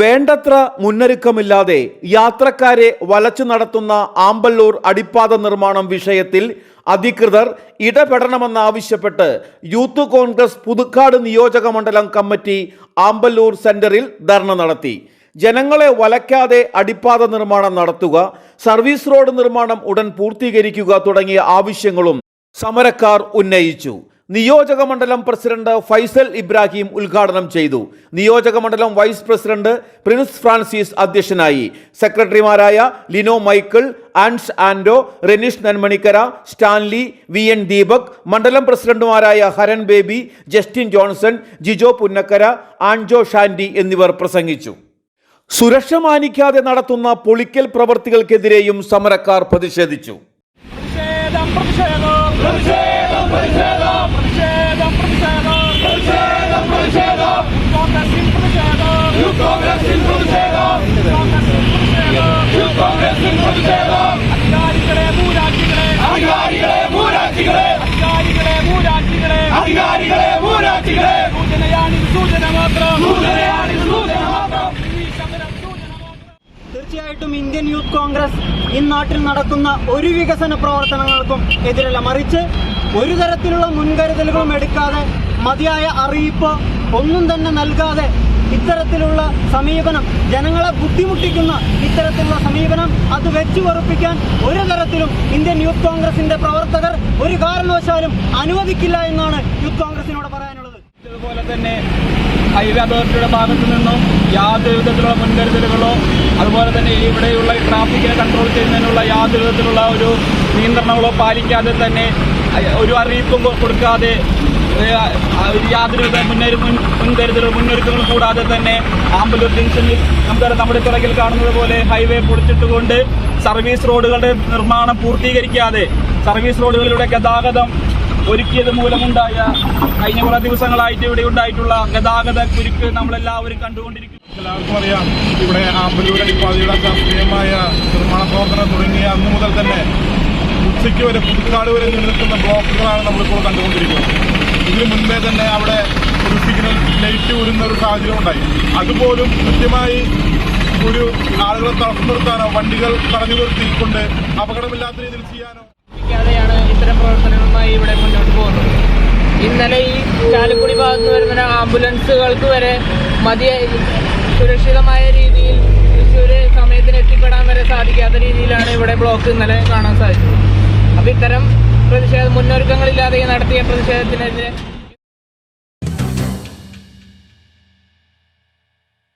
വേണ്ടത്ര മുന്നൊരുക്കമില്ലാതെ യാത്രക്കാരെ വലച്ചു നടത്തുന്ന ആമ്പല്ലൂർ അടിപ്പാത നിർമ്മാണം വിഷയത്തിൽ അധികൃതർ ഇടപെടണമെന്നാവശ്യപ്പെട്ട് യൂത്ത് കോൺഗ്രസ് പുതുക്കാട് നിയോജക മണ്ഡലം കമ്മിറ്റി ആമ്പല്ലൂർ സെന്ററിൽ ധർണ നടത്തി. ജനങ്ങളെ വലയ്ക്കാതെ അടിപ്പാത നിർമ്മാണം നടത്തുക സർവീസ് റോഡ് നിർമ്മാണം ഉടൻ പൂർത്തീകരിക്കുക തുടങ്ങിയ ആവശ്യങ്ങളും സമരക്കാർ ഉന്നയിച്ചു. നിയോജക മണ്ഡലം പ്രസിഡന്റ് ഫൈസൽ ഇബ്രാഹിം ഉദ്ഘാടനം ചെയ്തു. നിയോജക മണ്ഡലം വൈസ് പ്രസിഡന്റ് പ്രിൻസ് ഫ്രാൻസിസ് അധ്യക്ഷനായി. സെക്രട്ടറിമാരായ Lino Michael Ans Ando Renish Nanmanikkara Stanley V N Deepak മണ്ഡലം പ്രസിഡന്റുമാരായ ഹരൻ ബേബി ജസ്റ്റിൻ ജോൺസൺ ജിജോ പുന്നക്കര ആൻജോ ഷാൻഡി എന്നിവർ പ്രസംഗിച്ചു. സുരക്ഷ മാനിക്കാതെ നടത്തുന്ന പൊളിക്കൽ പ്രവർത്തികൾക്കെതിരെയും സമരക്കാർ പ്രതിഷേധിച്ചു. സൂചന മാത്രം. തീർച്ചയായിട്ടും ഇന്ത്യൻ യൂത്ത് കോൺഗ്രസ് ഈ നാട്ടിൽ നടക്കുന്ന ഒരു വികസന പ്രവർത്തനങ്ങൾക്കും എതിരല്ല. മറിച്ച് ഒരു തരത്തിലുള്ള മുൻകരുതലുകളും എടുക്കാതെ മതിയായ അറിയിപ്പ് ഒന്നും തന്നെ നൽകാതെ ഇത്തരത്തിലുള്ള സമീപനം ജനങ്ങളെ ബുദ്ധിമുട്ടിക്കുന്ന ഇത്തരത്തിലുള്ള സമീപനം അത് വെച്ചു വെറുപ്പിക്കാൻ ഒരു തരത്തിലും ഇന്ത്യൻ യൂത്ത് കോൺഗ്രസിന്റെ പ്രവർത്തകർ ഒരു കാരണവശാലും അനുവദിക്കില്ല എന്നാണ് യൂത്ത് കോൺഗ്രസിനോട് പറയാനുള്ളത്. അതുപോലെ തന്നെ ഹൈവേ അതോറിറ്റിയുടെ ഭാഗത്തു നിന്നും യാതൊരു വിധത്തിലുള്ള മുൻകരുതലുകളോ അതുപോലെ തന്നെ ഇവിടെയുള്ള ട്രാഫിക്കിനെ കൺട്രോൾ ചെയ്യുന്നതിനുള്ള യാതൊരു വിധത്തിലുള്ള ഒരു നിയന്ത്രണങ്ങളോ പാലിക്കാതെ തന്നെ ഒരു അറിയിപ്പും കൊടുക്കാതെ യാതൊരു മുന്നൊരു മുൻ മുൻകരുതലും മുന്നൊരുക്കങ്ങളും കൂടാതെ തന്നെ ആംബുലൻസിൽ ജംഗ്ഷനിൽ നമുക്കറിയാം നമ്മുടെ പിറകിൽ കാണുന്നത് പോലെ ഹൈവേ പൊളിച്ചിട്ടുകൊണ്ട് സർവീസ് റോഡുകളുടെ നിർമ്മാണം പൂർത്തീകരിക്കാതെ സർവീസ് റോഡുകളിലൂടെ ഗതാഗതം ഒരുക്കിയത് മൂലമുണ്ടായ കഴിഞ്ഞ കുറെ ദിവസങ്ങളായിട്ട് ഇവിടെ ഉണ്ടായിട്ടുള്ള ഗതാഗത കുരുക്ക് നമ്മളെല്ലാവരും കണ്ടുകൊണ്ടിരിക്കുന്നു. എല്ലാവർക്കും അറിയാം ഇവിടെ ആമ്പലൂർ അടിപ്പാതയുടെ ശാസ്ത്രീയമായ നിർമ്മാണ പ്രവർത്തനം തുടങ്ങിയ അന്ന് മുതൽ തന്നെ ഉച്ചയ്ക്ക് വരെ പുതുക്കാട് വരെ നിലനിൽക്കുന്ന ബ്ലോക്കുകളാണ് നമ്മളിപ്പോൾ കണ്ടുകൊണ്ടിരിക്കുന്നത്. ഇതിനു മുൻപേ തന്നെ അവിടെ ഒരു സിഗ്നൽ ലൈറ്റ് ഊരുന്ന ഒരു സാഹചര്യം ഉണ്ടായി. അതുപോലും കൃത്യമായി ഒരു ആളുകളെ തടസ്സം നിർത്താനോ വണ്ടികൾ തടഞ്ഞു നിർത്തിക്കൊണ്ട് അപകടമില്ലാത്ത രീതിയിൽ ചെയ്യാനോ ഇത്തരം പ്രവർത്തനങ്ങളുമായി ഇവിടെ മുന്നോട്ട് പോകുന്നത് ഇന്നലെ ഈ ചാലക്കുടി ഭാഗത്ത് നിന്ന് വരുന്ന ആംബുലൻസുകൾക്ക് വരെ മതിയ സുരക്ഷിതമായ രീതിയിൽ തൃശ്ശൂര് സമയത്തിന് എത്തിപ്പെടാൻ വരെ സാധിക്കാത്ത രീതിയിലാണ് ഇവിടെ ബ്ലോക്ക് ഇന്നലെ കാണാൻ സാധിച്ചത്. അപ്പോൾ ഇത്തരം പ്രതിഷേധ മുന്നൊരുക്കങ്ങളില്ലാതെ നടത്തിയ പ്രതിഷേധത്തിനെതിരെ